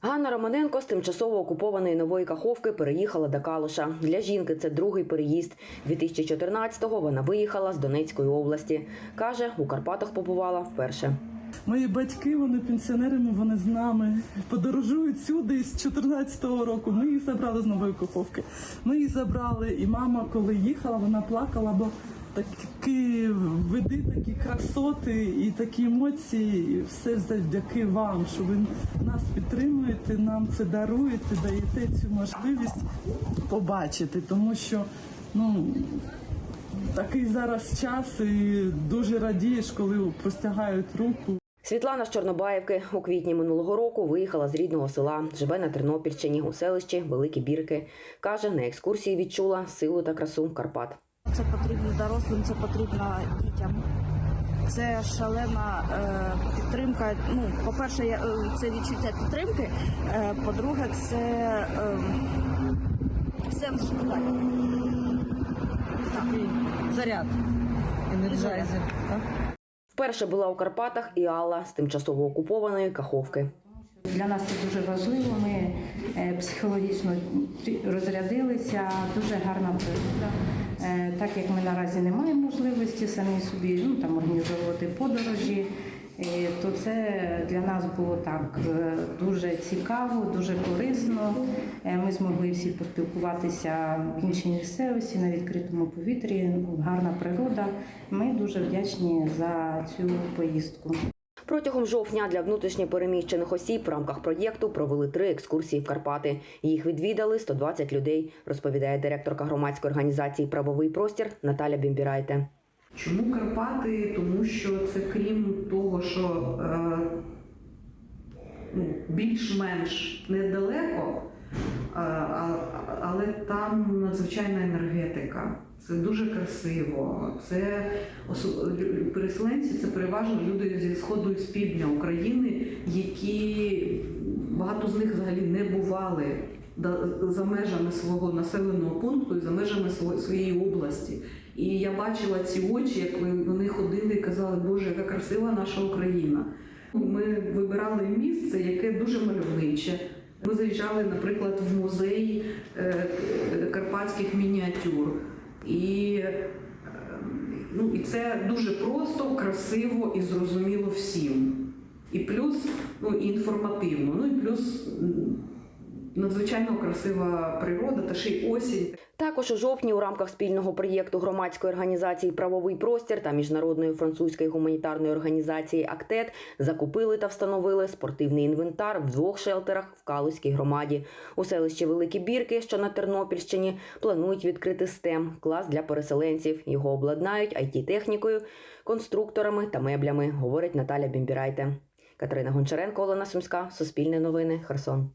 Ганна Романенко з тимчасово окупованої нової Каховки переїхала до Калуша. Для жінки це другий переїзд. 2014-го вона виїхала з Донецької області. Каже, у Карпатах побувала вперше. Мої батьки, вони пенсіонерами, вони з нами подорожують сюди з 14-го року. Ми їх забрали з нової Каховки. Ми їх забрали, і мама, коли їхала, вона плакала, бо такі види, такі красоти і такі емоції. І все завдяки вам, що ви нас підтримуєте, нам це даруєте, даєте цю можливість побачити, тому що ну. Такий зараз час і дуже радієш, коли простягають руку. Світлана з Чорнобаївки у квітні минулого року виїхала з рідного села, живе на Тернопільщині у селищі Великі Бірки. Каже, на екскурсії відчула силу та красу Карпат. Це потрібно дорослим, це потрібно дітям. Це шалена е, підтримка. Ну, по-перше, я- е, це відчуття підтримки. Е, по-друге, це е, сенс життя. Такий заряд енерджайзер. Вперше була у Карпатах і Алла з тимчасово окупованої Каховки. Для нас це дуже важливо. Ми е, психологічно розрядилися, дуже гарна природа. Е, Так як ми наразі не маємо можливості самі собі ну, там, організовувати подорожі, е, то це для нас було так дуже цікаво, дуже корисно. Ми змогли всі поспілкуватися в іншій місцевості на відкритому повітрі. Ну, Гарна природа. Ми дуже вдячні за цю поїздку. Протягом жовтня для внутрішньопереміщених осіб в рамках проєкту провели три екскурсії в Карпати. Їх відвідали 120 людей, розповідає директорка громадської організації Правовий простір Наталя Бімбірайте. Чому Карпати? Тому що це крім того, що е, ну, більш-менш недалеко, е, але там надзвичайна енергетика. Це дуже красиво. Це переселенці це переважно люди зі сходу і з півдня України, які багато з них взагалі не бували за межами свого населеного пункту і за межами сво- своєї області. І я бачила ці очі, як вони ходили і казали, Боже, яка красива наша Україна. Ми вибирали місце, яке дуже мальовниче. Ми заїжджали, наприклад, в музей е, карпатських мініатюр. І, е, ну, і це дуже просто, красиво і зрозуміло всім. І плюс ну, і інформативно. Ну і плюс надзвичайно красива природа та ще й осінь. Також у жовтні у рамках спільного проєкту громадської організації Правовий простір та міжнародної французької гуманітарної організації Актет закупили та встановили спортивний інвентар в двох шелтерах в Калузькій громаді. У селищі Великі Бірки, що на Тернопільщині, планують відкрити STEM – клас для переселенців. Його обладнають it технікою конструкторами та меблями, говорить Наталя Бімбірайте. Катерина Гончаренко, Олена Сумська, Суспільне новини, Херсон.